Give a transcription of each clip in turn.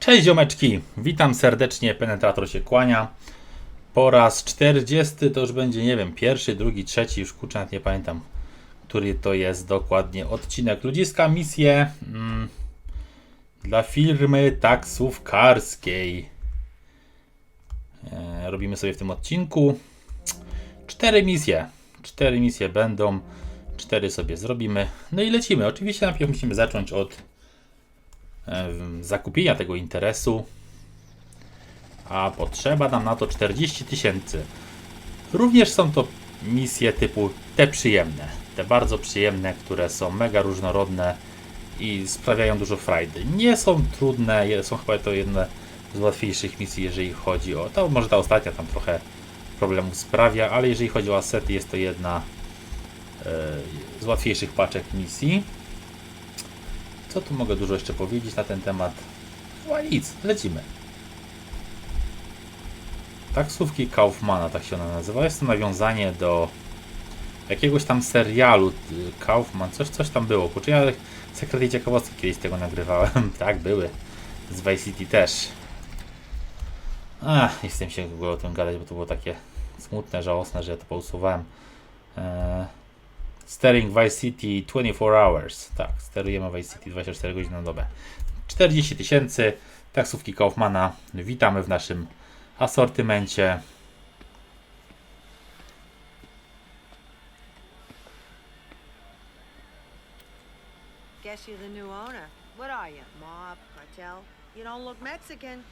Cześć ziomeczki, witam serdecznie, penetrator się kłania. Po raz 40 to już będzie, nie wiem, pierwszy, drugi, trzeci, już kurczę, nie pamiętam, który to jest dokładnie odcinek. Ludziska misje mm, dla firmy taksówkarskiej. E, robimy sobie w tym odcinku cztery misje. Cztery misje będą, cztery sobie zrobimy. No i lecimy. Oczywiście najpierw musimy zacząć od zakupienia tego interesu. A potrzeba nam na to 40 tysięcy. Również są to misje typu te przyjemne. Te bardzo przyjemne, które są mega różnorodne i sprawiają dużo frajdy. Nie są trudne, są chyba to jedne z łatwiejszych misji, jeżeli chodzi o. To może ta ostatnia tam trochę problemów sprawia, ale jeżeli chodzi o asety, jest to jedna e, z łatwiejszych paczek misji. Co tu mogę dużo jeszcze powiedzieć na ten temat? Chyba nic, lecimy. Taksówki Kaufmana, tak się ona nazywa. Jest to nawiązanie do jakiegoś tam serialu y, Kaufman, coś, coś tam było. Kurczę, ja sekret i ciekawostki kiedyś tego nagrywałem. tak, były. Z Vice City też. Ach, nie się w ogóle o tym gadać, bo to było takie smutne, żałosne, że ja to pousuwałem. Eee, steering Vice City 24 hours. Tak, sterujemy Vice City 24 godziny na dobę. 40 tysięcy taksówki Kaufmana. Witamy w naszym asortymencie. Guess you're the new owner. What are you, mob, cartel? You don't look Mexican.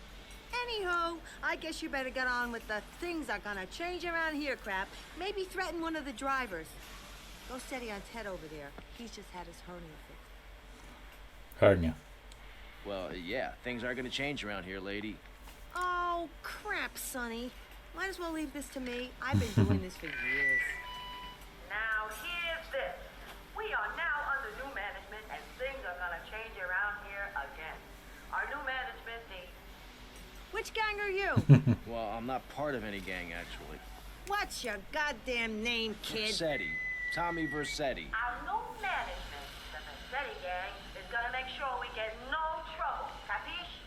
Anywho, I guess you better get on with the things are gonna change around here crap. Maybe threaten one of the drivers. Go steady on Ted over there. He's just had his hernia fixed. Hernia. Well, uh, yeah, things are gonna change around here, lady. Oh, crap, Sonny. Might as well leave this to me. I've been doing this for years. Now here's this. We are now under new management and things are gonna change around here again. Our new management needs Which gang are you? Well, I'm not part of any gang, actually. What's your goddamn name, kid? Versetti. Tommy Versetti. our new management, the Vassetti gang, is gonna make sure we get no trouble. Capiche?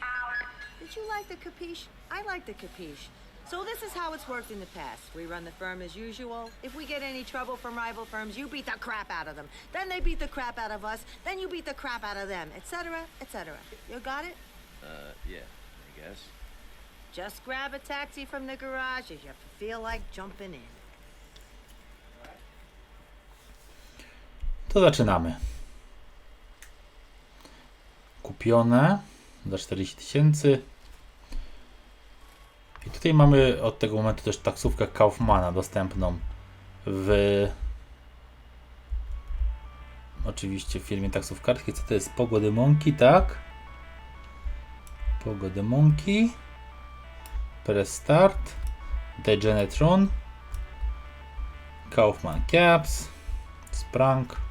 Out. Did you like the capiche? I like the capiche. So this is how it's worked in the past. We run the firm as usual. If we get any trouble from rival firms, you beat the crap out of them. Then they beat the crap out of us. Then you beat the crap out of them, etc., etc. You got it? Uh, yeah, I guess. Just grab a taxi from the garage if you feel like jumping in. To zaczynamy. Kupione za 40 tysięcy. I tutaj mamy od tego momentu też taksówkę Kaufmana dostępną w oczywiście w firmie taksówkarskiej. Co to jest? Pogody Monki, tak? Pogody Monki. Press Start. Degenetron. Kaufman Caps. Sprang.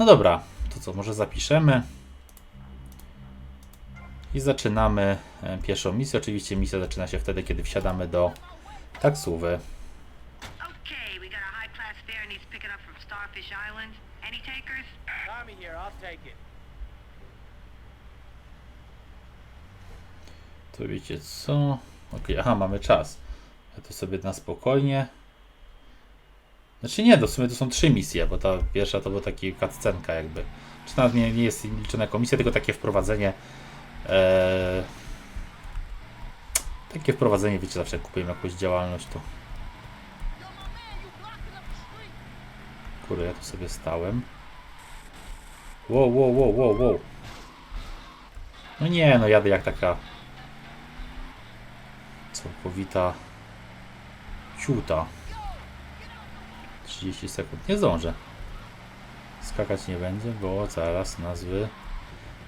No dobra, to co, może zapiszemy. I zaczynamy e, pierwszą misję. Oczywiście misja zaczyna się wtedy, kiedy wsiadamy do taksówy. To wiecie co? Okej, aha, mamy czas. Ja to sobie na spokojnie. Znaczy nie, to w sumie to są trzy misje, bo ta pierwsza to była taki cutscenka jakby. Czy nawet nie, nie jest liczona jako misja, tylko takie wprowadzenie. Eee, takie wprowadzenie, wiecie, zawsze jak kupujemy jakąś działalność, to... Kurde, ja tu sobie stałem. Wow, wow, wow, wow, wow. No nie, no jadę jak taka całkowita ciuta. 30 sekund. Nie zdążę. Skakać nie będzie, bo zaraz nas wy...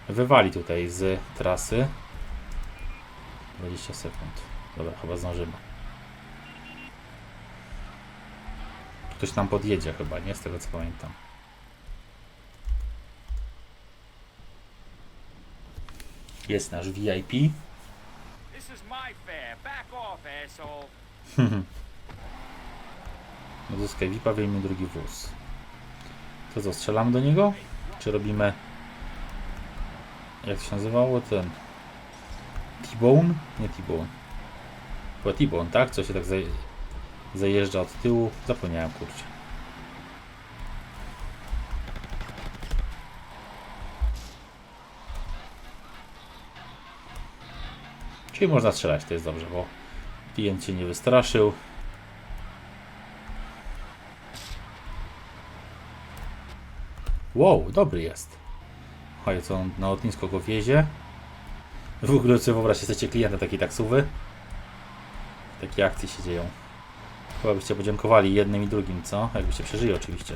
wywali tutaj z trasy. 20 sekund. Dobra, chyba zdążymy. Ktoś nam podjedzie chyba, nie? Z tego co pamiętam. Jest nasz VIP. This is my fare. Back off, asshole. Uzyskaj VIP-a, wyjmij drugi wóz. To co, strzelamy do niego? Czy robimy... Jak się nazywało? Ten... T-Bone? Nie T-Bone. Chyba T-Bone, tak? Co się tak zaje zajeżdża od tyłu. Zapomniałem, kurczę. Czyli można strzelać, to jest dobrze, bo klient się nie wystraszył. Wow, dobry jest. Chodź, co on na lotnisko go wiezie. W ogóle sobie wyobraźcie sobie klienta takiej taksówy. Takie akcje się dzieją. Chyba byście podziękowali jednym i drugim, co? Jakbyście przeżyli oczywiście.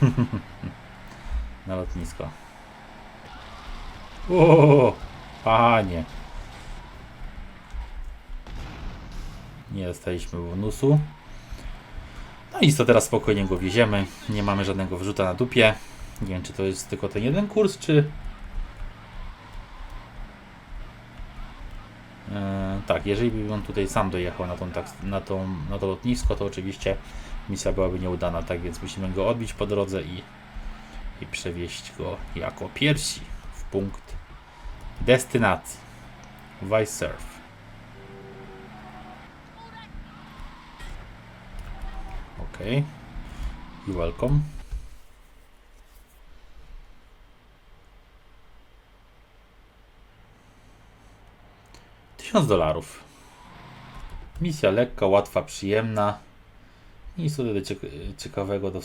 Na lotnisko. O, panie. Nie dostaliśmy bonusu. No i co teraz spokojnie go wieziemy. Nie mamy żadnego wrzuta na dupie. Nie wiem, czy to jest tylko ten jeden kurs, czy. E, tak, jeżeli by on tutaj sam dojechał na, tą, tak, na, tą, na to lotnisko, to oczywiście misja byłaby nieudana, tak więc musimy go odbić po drodze i, i przewieźć go jako pierwsi w punkt destynacji. Vice Surf. Ok. You welcome. Tysiąc dolarów. Misja lekka, łatwa, przyjemna. Nic tutaj ciek- ciekawego, do,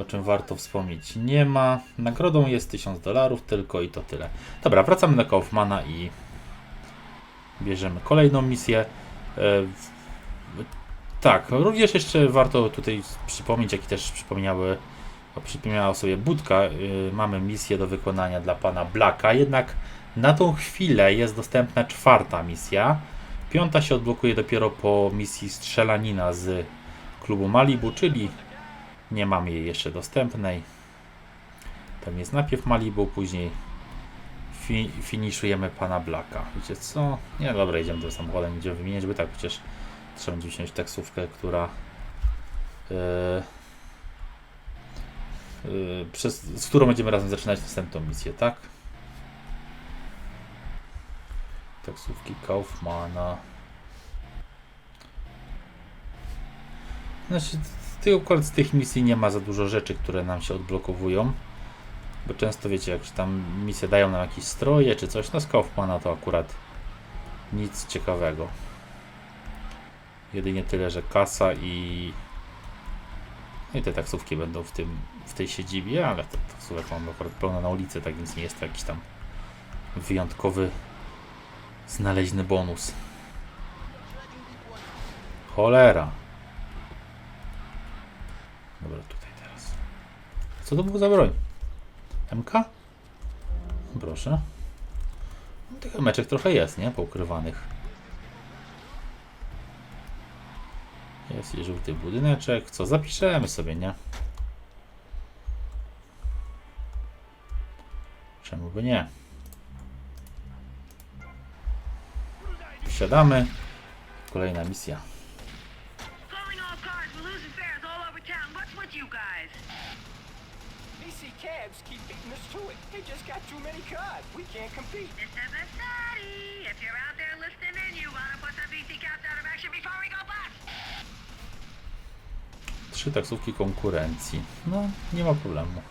o czym warto wspomnieć nie ma. Nagrodą jest 1000 dolarów, tylko i to tyle. Dobra, wracamy do Kaufmana i bierzemy kolejną misję. Tak, również jeszcze warto tutaj przypomnieć, jak i też przypomniały, przypomniała sobie Budka, y, mamy misję do wykonania dla pana Blacka, jednak na tą chwilę jest dostępna czwarta misja. Piąta się odblokuje dopiero po misji strzelanina z klubu Malibu, czyli nie mamy jej jeszcze dostępnej. Tam jest najpierw Malibu, później fi finiszujemy pana Blacka. Wiecie co? Nie, dobra, idziemy tym samochodem, będziemy wymieniać, bo tak przecież trzeba będzie wziąć taksówkę, która yy, yy, przez, z którą będziemy razem zaczynać następną misję, tak? Taksówki Kaufmana. Znaczy, tych, akurat z tych misji nie ma za dużo rzeczy, które nam się odblokowują. Bo często wiecie, jak tam misje dają nam jakieś stroje czy coś, no z Kaufmana to akurat nic ciekawego. Jedynie tyle, że kasa i, i te taksówki będą w, tym, w tej siedzibie, ale te taksówek mam akurat pełno na ulicy, tak więc nie jest to jakiś tam wyjątkowy znaleźny bonus. Cholera. Dobra, tutaj teraz. Co to było za broń? MK? Proszę. No, Tych meczek trochę jest, nie? Poukrywanych. Jest i żółty budyneczek. Co? Zapiszemy sobie, nie? Czemu by nie? Wsiadamy. Kolejna misja. Cabs keep beating us to it. They just got too many cars. We can't compete. Mr. Vasari, if you're out there listening in, you wanna put the VC out of action before we go bust? Trzy taksówki konkurencji. No, nie ma problemu.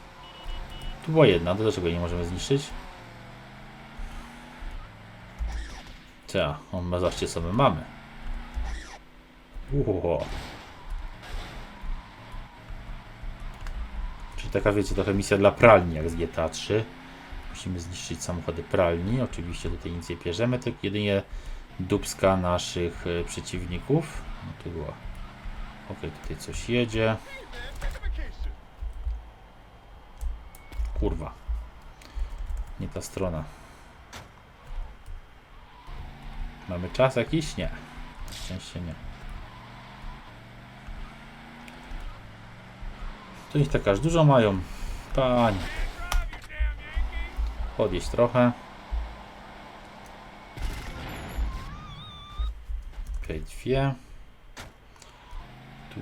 Tu była jedna, to dlaczego nie możemy zniszczyć? Ta, on ma zobaczcie co my mamy. Uho. Czyli taka wiecie, trochę misja dla pralni jak z GTA 3. Musimy zniszczyć samochody pralni. Oczywiście tutaj nic nie bierzemy, tylko jedynie dubska naszych e, przeciwników. No tu była. Ok, tutaj coś jedzie. Kurwa. Nie ta strona. Mamy czas jakiś? Nie. Szczęście nie. To ich tak aż dużo mają. Panie. Podjeść trochę. Tutaj dwie.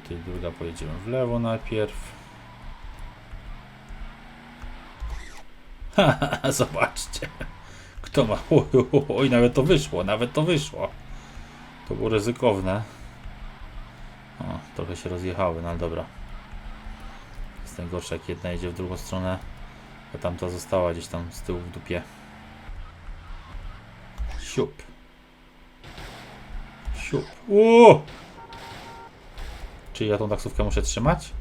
Tutaj druga pojedziemy w lewo najpierw. Zobaczcie. Kto ma. Oj, oj, oj, nawet to wyszło, nawet to wyszło. To było ryzykowne. O, trochę się rozjechały, no ale dobra. Jest najgorsze, jak jedna jedzie w drugą stronę, a tamta została gdzieś tam z tyłu w dupie. Siup. Siup. Uuu! Czy ja tą taksówkę muszę trzymać?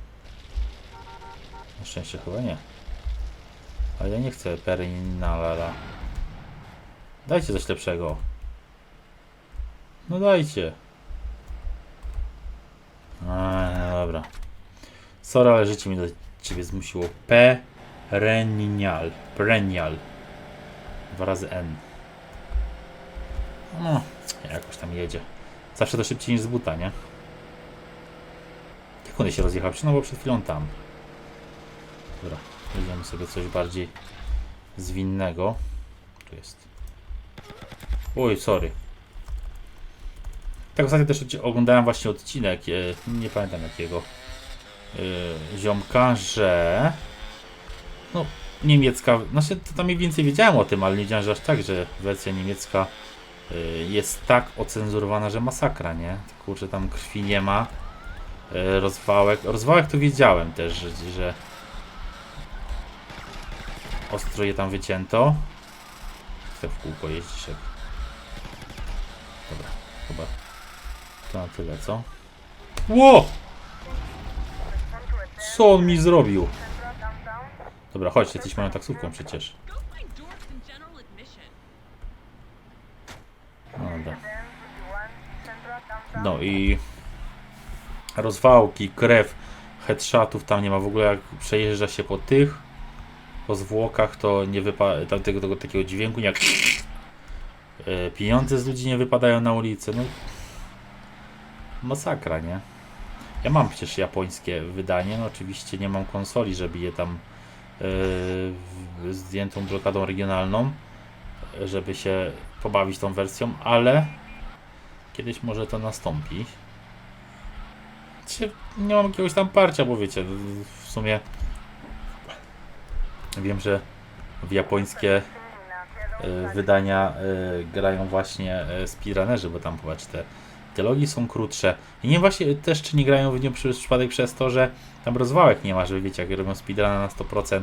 Na szczęście chyba nie. Ale ja nie chcę Perinalala. Dajcie coś lepszego. No dajcie. A, no dobra. Sorry, ale życie mi do ciebie zmusiło. Perennial. Perennial. Dwa razy N. No, jakoś tam jedzie. Zawsze to szybciej niż z buta, nie? One się rozjechały? No bo przed chwilą tam. Dobra, weźmiemy sobie coś bardziej zwinnego. Tu jest. Oj, sorry. Tak ostatnio też oglądałem właśnie odcinek, e, nie pamiętam jakiego, e, ziomka, że no niemiecka, znaczy to tam mniej więcej wiedziałem o tym, ale nie wiedziałem, że aż tak, że wersja niemiecka e, jest tak ocenzurowana, że masakra, nie? Kurczę, tam krwi nie ma, rozwałek, rozwałek to wiedziałem też, że, że ostro je tam wycięto. Chcę w kółko jeździć jak... Dobra, chyba to na tyle, co? Ło! Co on mi zrobił? Dobra, chodź, jesteś moją taksówką przecież. No dobra. No i rozwałki, krew, headshotów tam nie ma. W ogóle jak przejeżdża się po tych po zwłokach to nie wypada tego, tego takiego dźwięku jak e, pieniądze z ludzi nie wypadają na ulicę no. Masakra nie? Ja mam przecież japońskie wydanie no oczywiście nie mam konsoli żeby je tam w- zdjętą blokadą regionalną żeby się pobawić tą wersją ale kiedyś może to nastąpi nie mam jakiegoś tam parcia bo wiecie w sumie Wiem, że w japońskie e, wydania e, grają właśnie e, speedrunnerzy, bo tam popatrz, te dialogi są krótsze. I nie właśnie też czy nie grają w nią przez przypadek przez to, że tam rozwałek nie ma, żeby wiecie, jak robią speedruna na 100%. E,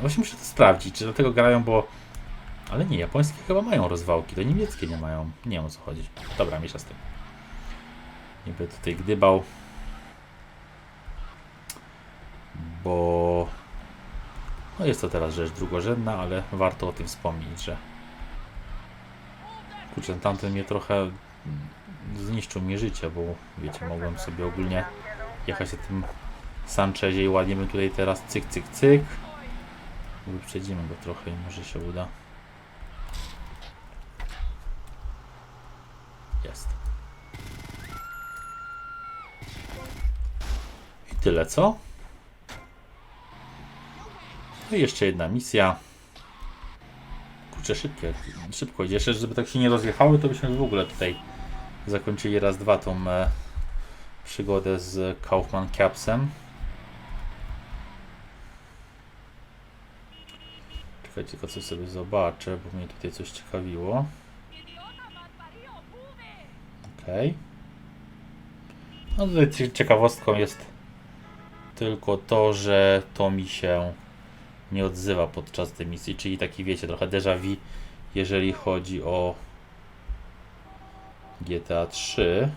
Właśnie muszę to sprawdzić, czy dlatego grają, bo... Ale nie, japońskie chyba mają rozwałki, to niemieckie nie mają. Nie wiem o co chodzi. Dobra, mniejsza z tym. Będę tutaj gdybał. Bo... No jest to teraz rzecz drugorzędna, ale warto o tym wspomnieć, że kurczę, tamten mnie trochę zniszczył mi życie, bo wiecie, mogłem sobie ogólnie jechać na tym Sanchezie i ładnie bym tutaj teraz cyk, cyk, cyk. Wyprzedzimy go trochę i może się uda. Tyle, co? No i jeszcze jedna misja. Kurczę, szybkie, szybko idzie. Jeszcze, żeby tak się nie rozjechały, to byśmy w ogóle tutaj zakończyli raz, dwa tą e, przygodę z Kaufman Capsem. Czekajcie, tylko sobie zobaczę, bo mnie tutaj coś ciekawiło. Okej. No tutaj cie- ciekawostką jest tylko to, że to mi się nie odzywa podczas tej misji, czyli taki wiecie, trochę déjà vu, jeżeli chodzi o GTA 3.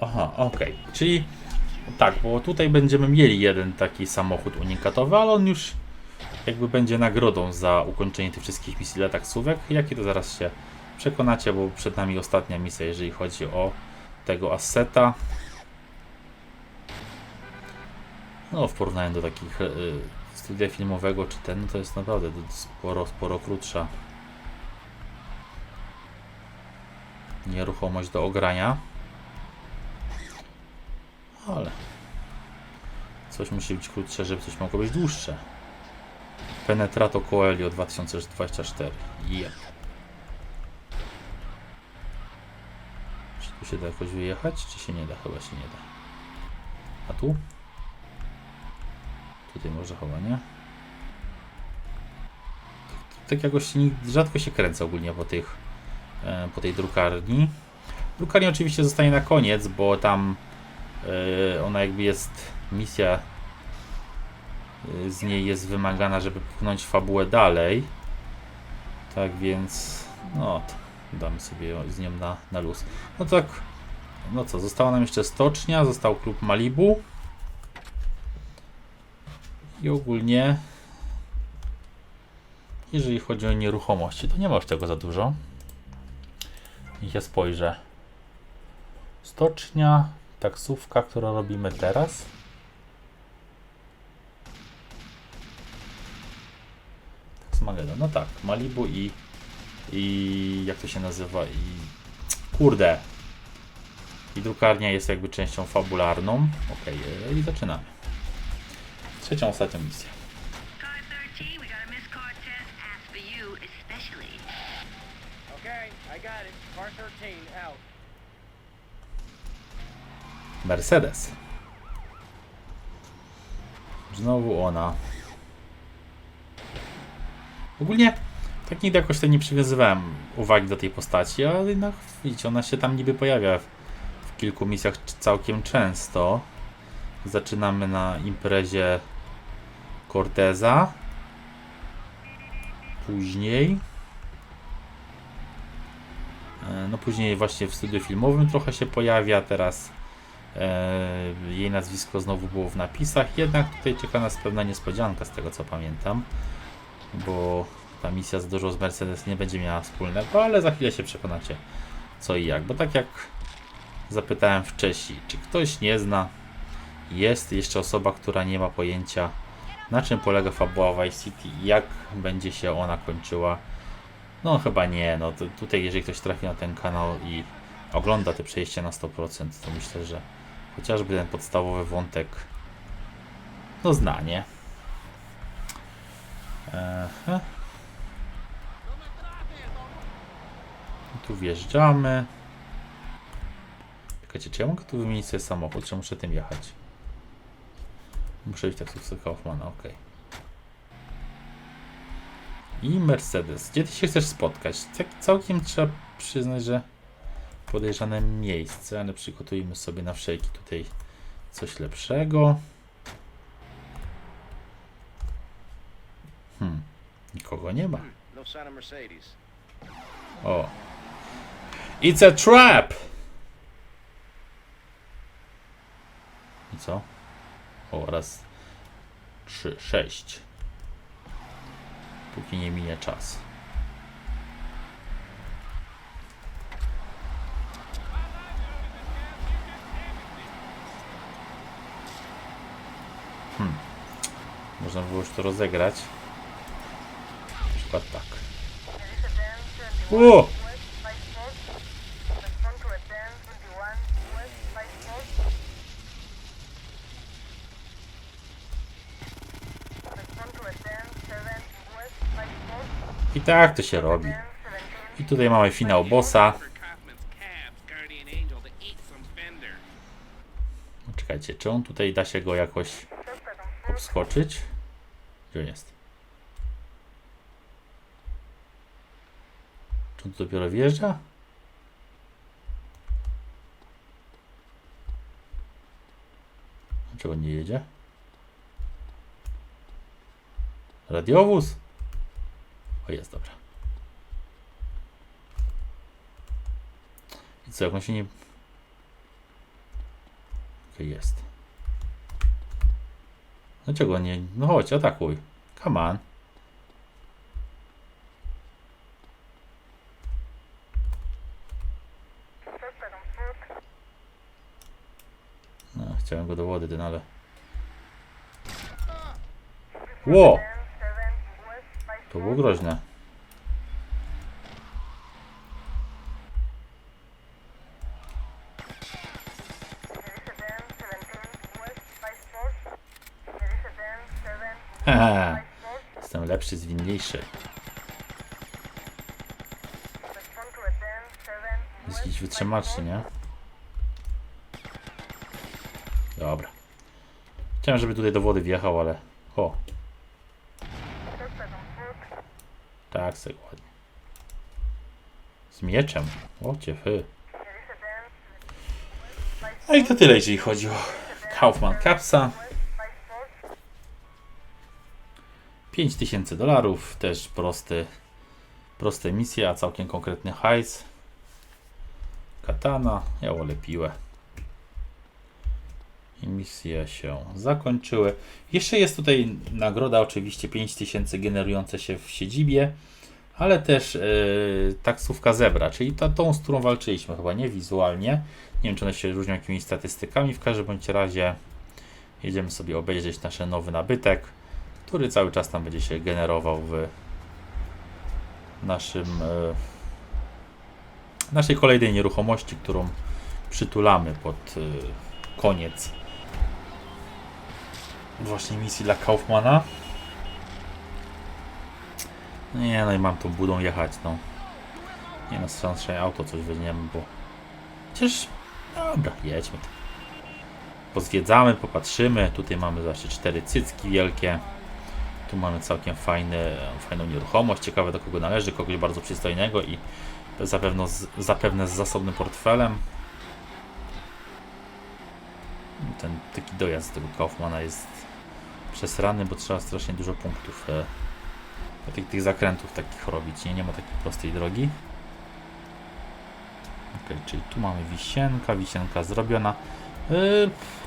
Aha, okej, czyli tak, bo tutaj będziemy mieli jeden taki samochód unikatowy, ale on już jakby będzie nagrodą za ukończenie tych wszystkich misji dla taksówek. Jakie to zaraz się przekonacie, bo przed nami ostatnia misja, jeżeli chodzi o tego Asseta. No, w porównaniu do takich y, studia filmowego czy ten, no to jest naprawdę sporo, sporo krótsza nieruchomość do ogrania. Ale coś musi być krótsze, żeby coś mogło być dłuższe. Penetrato Coelho 2024. Jep. się da jakoś wyjechać, czy się nie da? Chyba się nie da. A tu? Tutaj może chyba, nie? Tak jakoś rzadko się kręcę ogólnie po tych, e, po tej drukarni. Drukarnia oczywiście zostanie na koniec, bo tam e, ona jakby jest misja e, z niej jest wymagana, żeby pchnąć fabułę dalej. Tak więc, no, to damy sobie z nią na, na luz. No tak, no co, została nam jeszcze stocznia, został klub Malibu. I ogólnie, jeżeli chodzi o nieruchomości, to nie ma już tego za dużo. Niech ja spojrzę. Stocznia, taksówka, którą robimy teraz. Taksmagedon, no tak, Malibu i i jak to się nazywa i kurde i drukarnia jest jakby częścią fabularną ok i zaczynamy trzecią, ostatnią misję Car 13, we got a Miss Cortez asked for you especially. Okay, I got it. Car 13, out. Mercedes znowu ona ogólnie tak nigdy jakoś tak nie przywiązywałem uwagi do tej postaci, ale jednak widzicie, ona się tam niby pojawia w, w kilku misjach całkiem często. Zaczynamy na imprezie Corteza. Później. e, No później właśnie w studiu filmowym trochę się pojawia, teraz e, jej nazwisko znowu było w napisach, jednak tutaj czeka nas pewna niespodzianka z tego co pamiętam, bo ta misja za dużo z Mercedes nie będzie miała wspólnego, ale za chwilę się przekonacie co i jak, bo tak jak zapytałem wcześniej, czy ktoś nie zna, jest jeszcze osoba, która nie ma pojęcia na czym polega fabuła Vice City jak będzie się ona kończyła. No chyba nie, no tutaj jeżeli ktoś trafi na ten kanał i ogląda te przejście na 100%, to myślę, że chociażby ten podstawowy wątek no zna, nie? Aha. Tu wjeżdżamy. Czekajcie, czy ja mogę tu wymienić sobie samochód, czy muszę tym jechać? Muszę iść taksówce Kaufmana, ok. I Mercedes. Gdzie ty się chcesz spotkać? Tak całkiem trzeba przyznać, że podejrzane miejsce, ale przygotujmy sobie na wszelki tutaj coś lepszego. Hmm, nikogo nie ma. O. It's a trap! I co? O, raz, trzy, sześć. Póki nie minie czas. Hmm. Można było już to rozegrać. Na przykład tak. O! I tak to się robi. I tutaj mamy finał bossa. Czekajcie, czy on tutaj da się go jakoś obskoczyć? Gdzie on jest? Czy on tu dopiero wjeżdża? Dlaczego nie jedzie? Radiowóz? O, jest, dobra. I co, jak on się nie... Okej, jest. Dlaczego nie... No chodź, atakuj. Come on. No, chciałem go do wody, ten, ale... Ło! To było groźne. Haha, jestem lepszy, zwinniejszy. Jest jakiś wytrzymalszy, nie? Dobra. Chciałem, żeby tutaj do wody wjechał, ale Sobie ładnie. Z mieczem. O, ciefy. No i to tyle, jeżeli chodzi o Kaufman Capsa. 5000 dolarów, też prosty, proste misje, a całkiem konkretny hajs. Katana, ja wolę piłę. I misje się zakończyły. Jeszcze jest tutaj nagroda, oczywiście 5000 generujące się w siedzibie, ale też yy, taksówka zebra, czyli ta, tą, z którą walczyliśmy chyba, nie wizualnie. Nie wiem, czy one się różnią jakimiś statystykami. W każdym bądź razie jedziemy sobie obejrzeć nasz nowy nabytek, który cały czas tam będzie się generował w naszym yy, naszej kolejnej nieruchomości, którą przytulamy pod yy, koniec właśnie misji dla Kaufmana. Nie, no i mam tą budą jechać, no. Nie no, strasznie auto coś weźmiemy, bo... Przecież... Dobra, jedźmy. Pozwiedzamy, popatrzymy. Tutaj mamy właśnie cztery cycki wielkie. Tu mamy całkiem fajny, fajną nieruchomość. Ciekawe do kogo należy. Kogoś bardzo przystojnego i zapewne z, zapewne z zasobnym portfelem. Ten taki dojazd tego Kaufmana jest przesrany, bo trzeba strasznie dużo punktów e, tych, tych zakrętów takich robić. Nie, nie ma takiej prostej drogi. Ok, czyli tu mamy wisienka, wisienka zrobiona. E,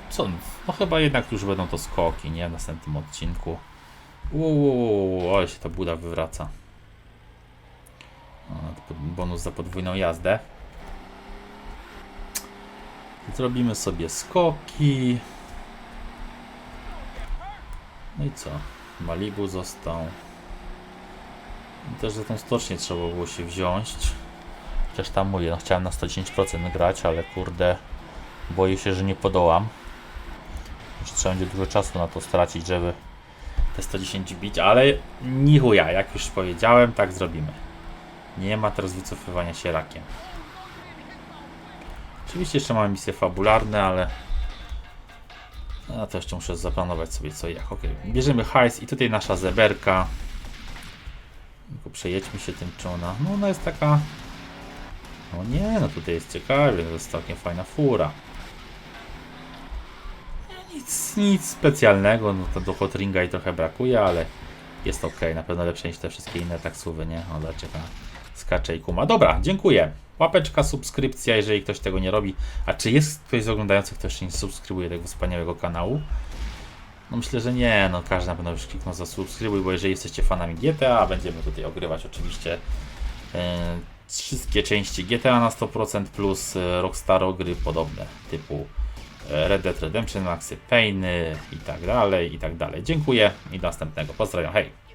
co? No chyba jednak już będą to skoki, nie? W następnym odcinku. Uuu, ale się ta buda wywraca. Bonus za podwójną jazdę. Zrobimy sobie skoki. No i co? Malibu został. Też za tą stocznię trzeba było się wziąć. Chociaż tam mówię, no chciałem na 110% grać, ale kurde, boję się, że nie podołam. Jeszcze trzeba będzie dużo czasu na to stracić, żeby te 110 bić, ale ni chuja, jak już powiedziałem, tak zrobimy. Nie ma teraz wycofywania się rakiem. Oczywiście jeszcze mamy misje fabularne, ale no to jeszcze muszę zaplanować sobie co i jak. Ok, bierzemy hajs i tutaj nasza zeberka. Przejedźmy się tym, czy ona. No ona jest taka. No nie, no tutaj jest ciekawie, to jest całkiem fajna fura. Nic, nic specjalnego, no to do hot ringa i trochę brakuje, ale jest ok, na pewno lepsze niż te wszystkie inne taksówy, nie? O, dlaczego skacze i kuma. Dobra, dziękuję. Łapeczka, subskrypcja, jeżeli ktoś tego nie robi. A czy jest ktoś z oglądających, kto jeszcze nie subskrybuje tego wspaniałego kanału? No myślę, że nie, no każdy na pewno już kliknął za subskrybuj, bo jeżeli jesteście fanami GTA, będziemy tutaj ogrywać oczywiście e, wszystkie części GTA na 100% plus e, Rockstar gry podobne, typu e, Red Dead Redemption, Maxy Payne i tak dalej, i tak dalej. Dziękuję i do następnego. Pozdrawiam, hej!